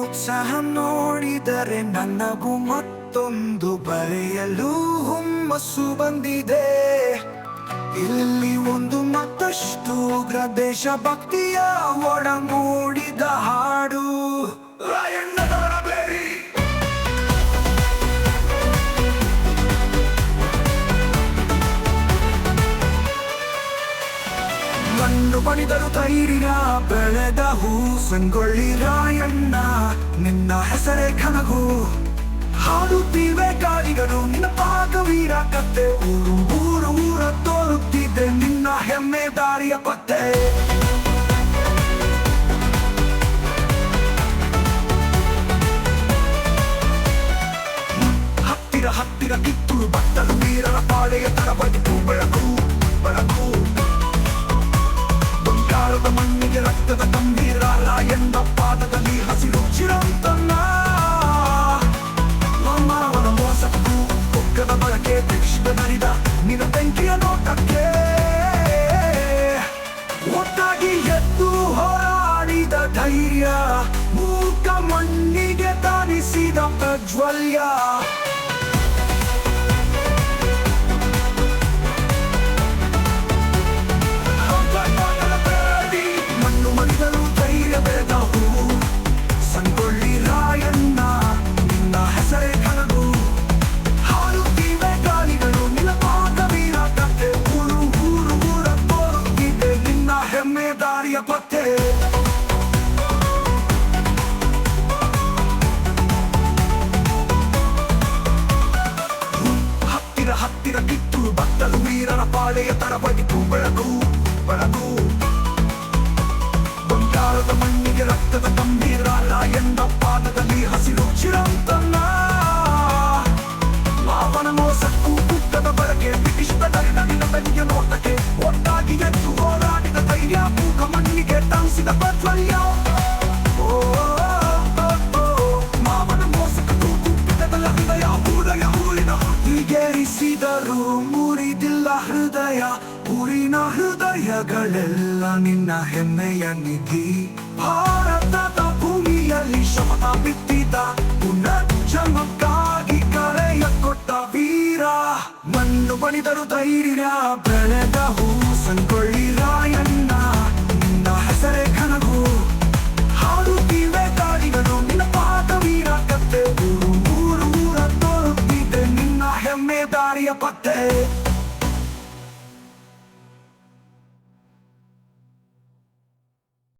ಉತ್ಸಾಹ ನೋಡಿದರೆ ನನಗೂ ಮತ್ತೊಂದು ಬರೆಯಲು ಹುಮ್ಮಸ್ಸು ಬಂದಿದೆ. ಇಲ್ಲಿ ಒಂದು ಮತ್ತಷ್ಟು ಉಗ್ರ ದೇಶಭಕ್ತಿಯ ಒಡಮೂಡಿದ ಹಾಡು. ರಾಯಣ್ಣನವರ ಬಣಿದರು ತೈರಿನ ಬೆಳೆದ ಹೂ. ಸಂಗೊಳ್ಳಿ ರಾಯಣ್ಣ, ನಿನ್ನ ಹೆಸರೇ ಕನಗು. ಹಾಡುತ್ತೀವೆ ಕಾರಿಗಳು ನಿನ್ನ ಪಾದವೀರ ಕತ್ತೆ. ಊರು ಊರು, ಊರ ತೋರುತ್ತಿದ್ದೆ ನಿನ್ನ ಹೆಮ್ಮೆ ದಾರಿಯ ಪತ್ತೆ. ಹತ್ತಿರ ಹತ್ತಿರ ಕಿತ್ತೂರು ಬಟ್ಟಲು ವೀರರ ಪಾಳೆಯ ತರಬಡಿತು ಬಂಗಾರದ ಮಣ್ಣಿಗೆ ರಕ್ತದ ಗಂಭೀರ ರಾಯಣ್ಣ ಪಾದದಲ್ಲಿ ಹಸಿರು ಚಿರಂತನ್ನ ಮಾನವನ ಮೋಸಕ್ಕೂ ಒಕ್ಕದ ಬಳಕೆ ದಕ್ಷಿಣ ನರಿದ ನಿನ್ನ ಬೆಂಕಿಯ ನೋಟಕ್ಕೆ. ಒಟ್ಟಾಗಿ ಎದ್ದು ಹೋರಾಡಿದ ಧೈರ್ಯ ಮೂಕ ಮಣ್ಣಿಗೆ ತಾನಿಸಿದ ಪ್ರಜ್ವಲ್ಯ. ಹತ್ತಿರ ಕಿತ್ತು ಬತ್ತಲು ವೀರರ ಪಾಳೆಯ ತರಬಡಿತು ಬೆಳಕು ಬೆಳಕು ಬಂಗಾರದ ಮಣ್ಣಿಗೆ ರಕ್ತದ ಗಂಭೀರ ಎಂದ ಪಾದದಲ್ಲಿ ಹಸಿರು ಚಿರಂತನ್ನ ಮಾವನ ಮೋಸಕ್ಕೂ ಕುಕ್ಕದ ಬರಗೆ ಬ್ರಿಟಿಷ್ ಬೆದರಿನ ಬೆನ್ನಿಗೆ ನೋಟಕ್ಕೆ ಒಟ್ಟಾಗಿ ಎದ್ದು ಹೋರಾಡಿದ ಧೈರ್ಯ, ಮೂಕ ಮಣ್ಣಿಗೆ ತಂಸಿದ ಪ್ರಜ್ವಲ್ಯ ಹೃದಯ, ಊರಿನ ಹೃದಯಗಳೆಲ್ಲ ನಿನ್ನ ಹೆಮ್ಮೆಯ ನಿಧಿ. ಭಾರತದ ಭೂಮಿಯಲ್ಲಿ ಶಮತ ಬಿತ್ತಿದ ಪುನರ್ಜನ್ಮಕ್ಕಾಗಿ ಕರೆಯ ಕೊಟ್ಟ ವೀರ. ಮಣ್ಣು ಬಣಿದರು ಧೈರ್ಯ ಬೆಳೆದ ಹೂ ಸಂಕೊಳ್ಳಿ ರಾಯಣ್ಣ. ನಿನ್ನ ಹೆಸರೇ ಕನಗು ಹಾಡುತ್ತೀವೆ ಗಾಳಿಗಳು ನಿನ್ನ ಪಾದವೀರ ಕತ್ತೆ. ಊರು ಊರು ಊರ ನಿನ್ನ ಹೆಮ್ಮೆ ದಾರಿಯ ಪತ್ತೆ.